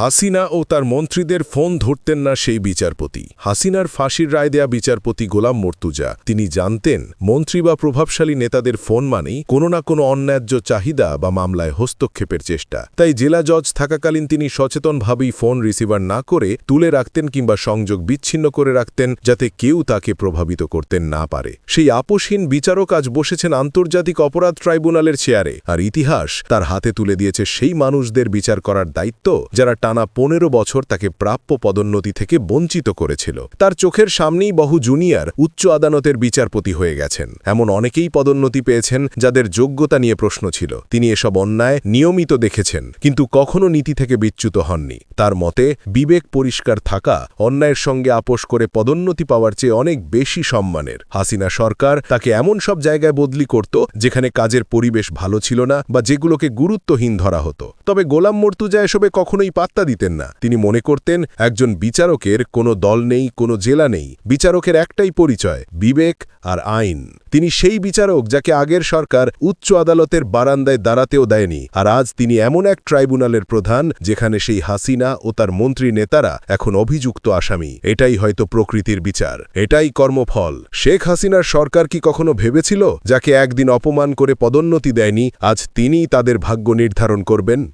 হাসিনা ও তার মন্ত্রীদের ফোন ধরতেন না সেই বিচারপতি। হাসিনার ফাঁসির রায় দেয়া বিচারপতি গোলাম মর্তুজা। তিনি জানতেন, মন্ত্রী বা প্রভাবশালী নেতাদের ফোন মানেই কোনো না কোনো অন্যায্য চাহিদা বা মামলায় হস্তক্ষেপের চেষ্টা। তাই জেলা জজ থাকাকালীন তিনি সচেতনভাবেই ফোন রিসিভার না করে তুলে রাখতেন কিংবা সংযোগ বিচ্ছিন্ন করে রাখতেন যাতে কেউ তাকে প্রভাবিত করতেন না পারে। সেই আপোষহীন বিচারক আজ বসেছেন আন্তর্জাতিক অপরাধ ট্রাইব্যুনালের চেয়ারে। আর ইতিহাস তার হাতে তুলে দিয়েছে সেই মানুষদের বিচার করার দায়িত্ব যারা টানা পনেরো বছর তাকে প্রাপ্য পদোন্নতি থেকে বঞ্চিত করেছিল। তার চোখের সামনেই বহু জুনিয়র উচ্চ আদালতের বিচারপতি হয়ে গেছেন। এমন অনেকেই পদোন্নতি পেয়েছেন যাদের যোগ্যতা নিয়ে প্রশ্ন ছিল। তিনি এসব অন্যায় নিয়মিত দেখেছেন, কিন্তু কখনো নীতি থেকে বিচ্যুত হননি। তার মতে, বিবেক পরিষ্কার থাকা অন্যায়ের সঙ্গে আপোষ করে পদোন্নতি পাওয়ার চেয়ে অনেক বেশি সম্মানের। হাসিনা সরকার তাকে এমন সব জায়গায় বদলি করত যেখানে কাজের পরিবেশ ভালো ছিল না বা যেগুলোকে গুরুত্বহীন ধরা হতো। তবে গোলাম মর্তুজা এসবে কখনোই পাত্তা দিতেন না। তিনি মনে করতেন, একজন বিচারকের কোনো দল নেই, কোনো জেলা নেই। বিচারকের একটাই পরিচয়, বিবেক আর আইন। তিনি সেই বিচারক যাকে আগের সরকার উচ্চ আদালতের বারান্দায় দাঁড়াতেও দেয়নি। আর আজ তিনি এমন এক ট্রাইব্যুনালের প্রধান, যেখানে সেই হাসিনা ও তার মন্ত্রী নেতারা এখন অভিযুক্ত আসামি। এটাই হয়তো প্রকৃতির বিচার। এটাই কর্মফল। শেখ হাসিনার সরকার কি কখনো ভেবেছিল? যাকে একদিন অপমান করে পদোন্নতি দেয়নি, আজ তিনিই তাদের ভাগ্য নির্ধারণ করবেন?